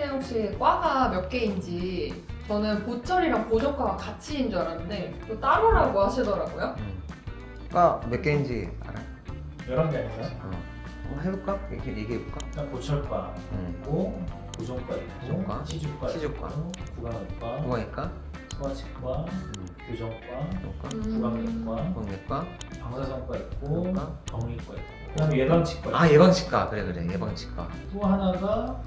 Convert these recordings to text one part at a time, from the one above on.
원장님은 혹시 과가 몇 개인지 저는 보철이랑 보조과가 같이인 줄 알았는데 또 따로라고 하시더라고요. 음. 과몇 개인지 알아? 11개 아닌가요? 어. 한번 해볼까? 얘기, 얘기해볼까? 일단 보철과 음. 있고 고정과 있고 고정과, 시주과 시주과. 있고 구강외과 구강외과, 소아치과 음. 교정과 교과, 구강외과 구강외과, 방사선과 있고. 정리과 있고 그다음에 예방치과 아 예방치과 그래 그래 예방치과. 또 하나가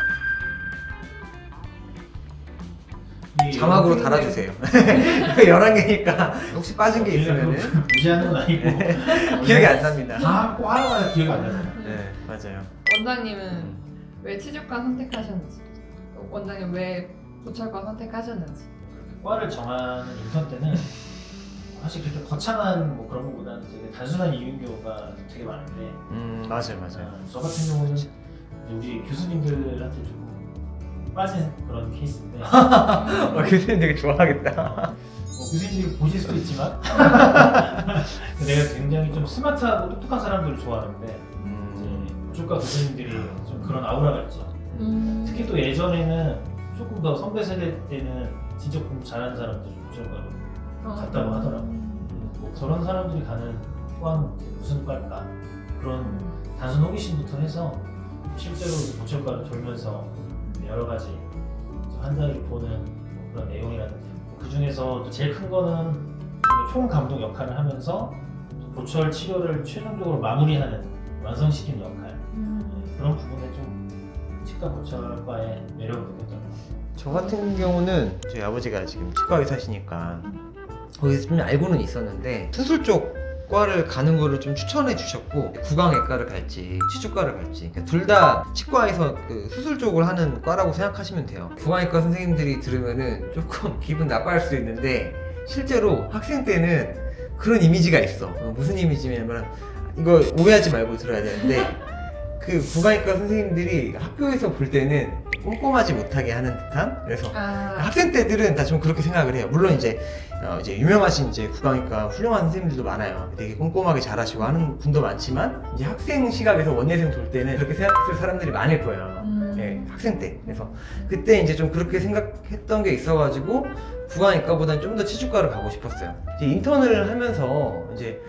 자막으로 달아주세요. 11개니까 혹시 빠진 게 있으면은 무시하는 건 아니고 기억이 안 납니다. 다꼭 하나마다 기억이 안 나잖아요. 네 맞아요. 원장님은 음. 왜 치주과 선택하셨는지, 또 원장님 왜 보철과 선택하셨는지. 과를 정하는 인턴 때는 사실 그렇게 거창한 뭐 그런 것보다는 되게 단순한 이유인 경우가 되게 많은데 음 맞아요 맞아요. 어, 저 같은 경우는 이제 우리 교수님들한테 조금 빠진 그런 케이스인데 뭐 어, 교수님 되게 좋아하겠다. 교수님들이 보실 수도 있지만 내가 굉장히 좀 스마트하고 똑똑한 사람들을 좋아하는데 음. 이제 보조과 교수님들이 좀 그런 아우라가 있죠 음. 특히 또 예전에는 조금 더 선배 세대 때는 진짜 공부 잘하는 사람들이 보조과로 갔다고 하더라고요. 뭐 저런 사람들이 가는 과는 무슨 과일까 그런 단순 호기심부터 해서 실제로 이제 보철과를 돌면서 여러 가지 한 달을 보는 뭐 그런 내용이라든지 그 중에서 제일 큰 거는 총 감독 역할을 하면서 또 보철 치료를 최종적으로 마무리하는 완성시키는 역할 음. 네, 그런 부분에 좀 치과 보철과의 매력을 느꼈던 것 같아요. 저 같은 경우는 저희 아버지가 지금 치과 의사시니까 거기서 좀 알고는 있었는데 수술 쪽 과를 가는 거를 좀 추천해 주셨고 구강외과를 갈지 치주과를 갈지. 그러니까 둘다 치과에서 그 수술 쪽을 하는 과라고 생각하시면 돼요. 구강외과 선생님들이 들으면은 조금 기분 나빠할 수 있는데 실제로 학생 때는 그런 이미지가 있어 어, 무슨 이미지냐면 이거 오해하지 말고 들어야 되는데 그 구강외과 선생님들이 학교에서 볼 때는 꼼꼼하지 못하게 하는 듯한 그래서 아, 학생 때들은 다 좀 그렇게 생각을 해요. 물론 이제 어, 이제 유명하신 이제 국가니까 훌륭한 선생님들도 많아요. 되게 꼼꼼하게 잘하시고 하는 분도 많지만 이제 학생 시각에서 원예생 돌 때는 그렇게 생각했을 사람들이 많을 거예요. 음. 예, 학생 때. 그래서 그때 이제 좀 그렇게 생각했던 게 있어가지고 국왕외과보다는 좀 더 치주과를 가고 싶었어요. 이제 인턴을 하면서 이제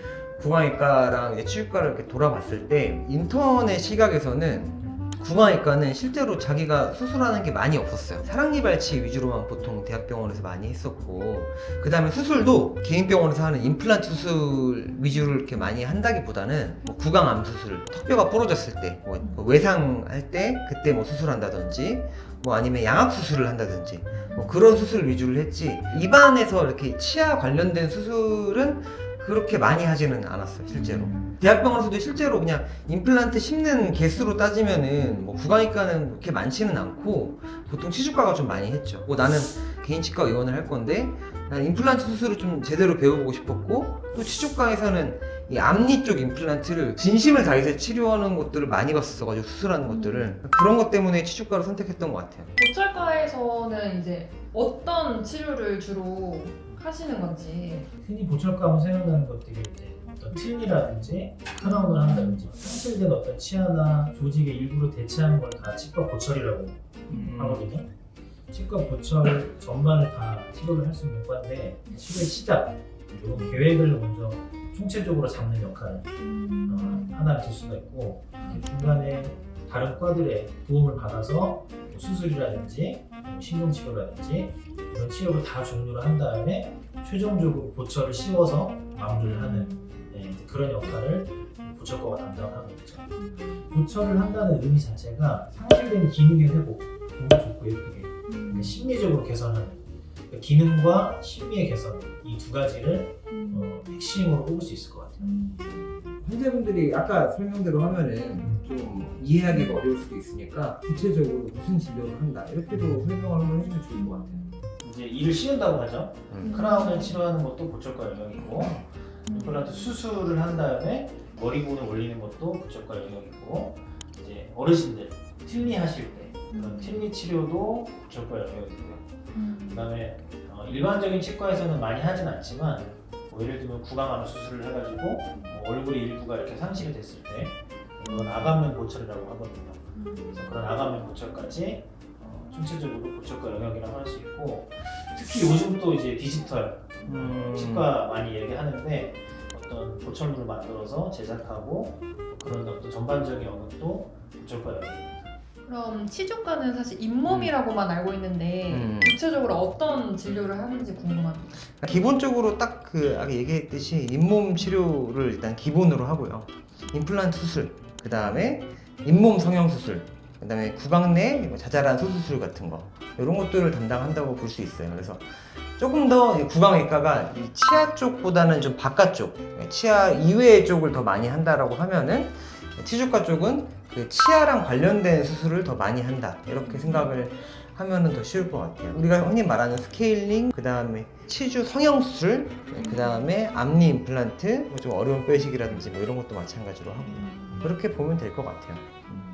국왕외과랑 이제 치주과를 이렇게 돌아봤을 때 인턴의 시각에서는 국왕외과는 실제로 자기가 수술하는 게 많이 없었어요. 사랑니 발치 위주로만 보통 대학병원에서 많이 했었고, 그 다음에 수술도 개인병원에서 하는 임플란트 수술 위주로 이렇게 많이 한다기보다는 뭐 구강암 수술, 턱뼈가 부러졌을 때, 뭐 외상할 때 그때 뭐 수술한다든지, 뭐 아니면 양악 수술을 한다든지, 뭐 그런 수술 위주로 했지 입안에서 이렇게 치아 관련된 수술은 그렇게 많이 하지는 않았어요 실제로. 대학병원에서도 실제로 그냥 임플란트 심는 개수로 따지면은 뭐 구강외과는 그렇게 많지는 않고 보통 치주과가 좀 많이 했죠. 뭐 나는 개인 치과 의원을 할 건데 난 임플란트 수술을 좀 제대로 배워보고 싶었고 또 치주과에서는 이 앞니 쪽 임플란트를 진심을 다해서 치료하는 것들을 많이 봤었어가지고 수술하는 것들을 그런 것 때문에 치주과를 선택했던 것 같아요. 보철과에서는 이제 어떤 치료를 주로 하시는 건지. 흔히 보철과 하면 생각나는 것들이 이제 어떤 틀니라든지 크라운을 한다든지 상실된 어떤 치아나 조직의 일부를 대체하는 걸 다 치과 보철이라고 하거든요. 치과 보철 전반을 다 치료를 할 수 있는 과인데 치료의 시작 그리고 계획을 먼저 총체적으로 잡는 역할을 어, 하나를 줄 수가 있고 중간에 다른 과들의 도움을 받아서 뭐 수술이라든지 뭐 신경치료라든지 이런 치료를 다 종료를 한 다음에 최종적으로 보철을 씌워서 마무리를 하는 네, 그런 역할을 보철과가 담당하는 거죠. 보철을 한다는 의미 자체가 상실된 기능의 회복, 몸 좋고 예쁘게 그러니까 심리적으로 개선하는 그러니까 기능과 심리의 개선 이 두 가지를 어, 핵심으로 꼽을 수 있을 것 같아요. 환자분들이 아까 설명대로 하면은 좀 이해하기가 어려울 수도 있으니까 구체적으로 무슨 진료를 한다 이렇게도 설명을 한번 해주면 좋을 것 같아요. 이제 이를 씌운다고 하죠. 음. 크라운을 치료하는 것도 보철과 영역이고 임플란트 수술을 한 다음에 머리본을 올리는 것도 보철과 영역이고 이제 어르신들 틀니 하실 때 그런 틀니 치료도 보철과 영역이고요. 그다음에 어, 일반적인 치과에서는 많이 하진 않지만 뭐 예를 들면 구강암 수술을 해가지고 뭐 얼굴의 일부가 이렇게 상실이 됐을 때 그건 아간면 보철이라고 하거든요. 그래서 그런 아간면 보철까지 어, 총체적으로 고철가 영역이라고 할 수 있고 특히 요즘 또 이제 디지털 음. 치과 많이 얘기하는데 어떤 보철물을 만들어서 제작하고 그런 어떤 전반적인 영역도 고철가 영역입니다. 그럼 치주과는 사실 잇몸이라고만 알고 있는데 음. 구체적으로 어떤 진료를 하는지 궁금합니다. 그러니까 기본적으로 딱 그 아까 얘기했듯이 잇몸 치료를 일단 기본으로 하고요. 임플란트 수술, 그 다음에 잇몸 성형 수술, 그 다음에 구강 내 자잘한 소수술 같은 거 이런 것들을 담당한다고 볼 수 있어요. 그래서 조금 더이 구강외과가 이 치아 쪽보다는 좀 바깥쪽, 치아 이외의 쪽을 더 많이 한다라고 하면은 치주과 쪽은 그 치아랑 관련된 수술을 더 많이 한다 이렇게 생각을 하면은 더 쉬울 것 같아요. 우리가 흔히 말하는 스케일링, 그 다음에 치주 성형 수술, 그 다음에 앞니 임플란트, 뭐 좀 어려운 뼈이식이라든지 뭐 이런 것도 마찬가지로 하고 그렇게 보면 될 것 같아요. 음.